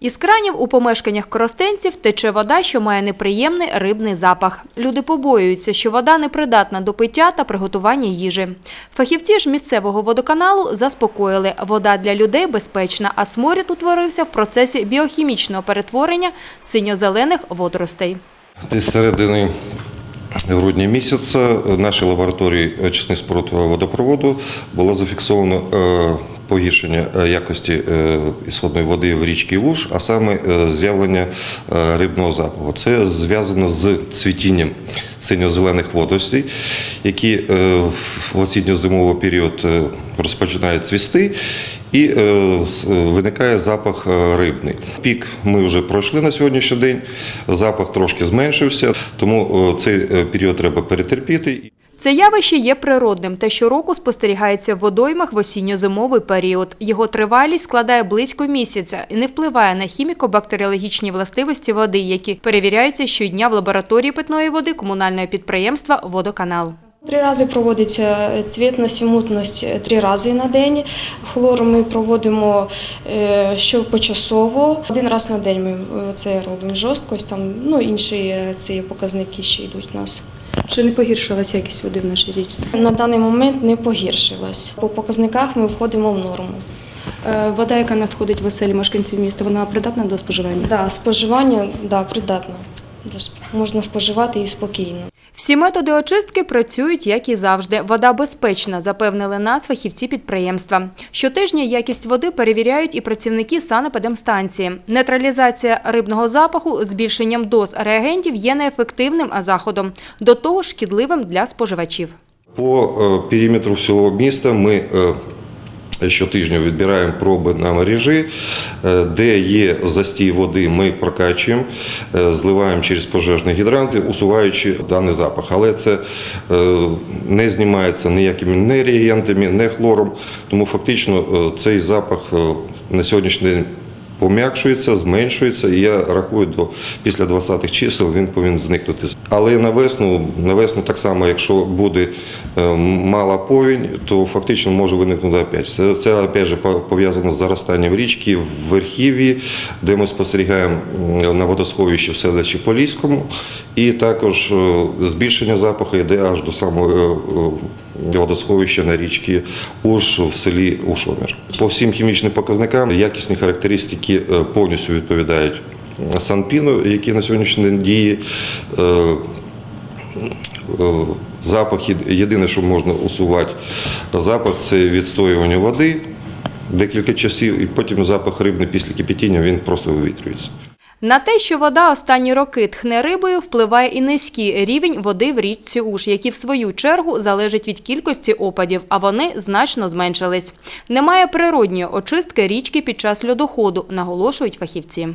Із кранів у помешканнях коростенців тече вода, що має неприємний рибний запах. Люди побоюються, що вода непридатна до пиття та приготування їжі. Фахівці ж місцевого водоканалу заспокоїли, вода для людей безпечна, а сморід утворився в процесі біохімічного перетворення синьо-зелених водоростей. Десь середини грудня місяця в нашій лабораторії очисних споруд водопроводу було зафіксовано е, погіршення е, якості е, ісходної води в річці Уж, а саме е, з'явлення рибного запаху. Це зв'язано з цвітінням синьо-зелених водоростей, які в осінньо-зимовий період розпочинають цвісти. І виникає запах рибний. Пік ми вже пройшли на сьогоднішній день. Запах трошки зменшився, тому цей період треба перетерпіти. Це явище є природним та щороку спостерігається в водоймах в осінньо-зимовий період. Його тривалість складає близько місяця і не впливає на хіміко-бактеріологічні властивості води, які перевіряються щодня в лабораторії питної води комунального підприємства «Водоканал». Три рази проводиться цвітність і мутність три рази на день. Хлор ми проводимо е, щопочасово. Один раз на день ми е, це робимо жорсткость, там ну інші е, ці показники ще йдуть у нас. Чи не погіршилася якість води в нашій річці? На даний момент не погіршилась. По показниках ми входимо в норму. Е, Вода, яка надходить в оселі мешканців міста, вона придатна до споживання? Да, споживання да, придатна. Можна споживати і спокійно. Всі методи очистки працюють, як і завжди. Вода безпечна, запевнили нас фахівці підприємства. Щотижня якість води перевіряють і працівники санепедемстанції. Нейтралізація рибного запаху збільшенням доз реагентів є неефективним заходом, до того шкідливим для споживачів. По е, периметру всього міста ми е, щотижня відбираємо проби на мережі, Е, де є застій води, ми прокачуємо, е, зливаємо через пожежні гідранти, усуваючи даний запах. Але це е, не знімається ніякими не реагентами, не хлором. Тому фактично цей запах на сьогоднішній день пом'якшується, зменшується, і я рахую, до після 20-х чисел він повинен зникнути. Але на весну, на весну так само, якщо буде е, мала повінь, то фактично може виникнути опять. Це, це опять же по- пов'язано з заростанням річки в Верхів'ї, де ми спостерігаємо на водосховищі в селищі Поліському, і також е, збільшення запаху йде аж до самого е, водосховища на річці Уж в селі Ушомір. По всім хімічним показникам якісні характеристики е, повністю відповідають Санпіну, який на сьогоднішній день діє. Е, е, Запах єдине, що можна усувати, запах це відстоювання води декілька часів, і потім запах рибний після кипятіння він просто вивітрюється. На те, що вода останні роки тхне рибою, впливає і низький рівень води в річці Уж, який в свою чергу залежить від кількості опадів, а вони значно зменшились. Немає природньої очистки річки під час льодоходу, наголошують фахівці.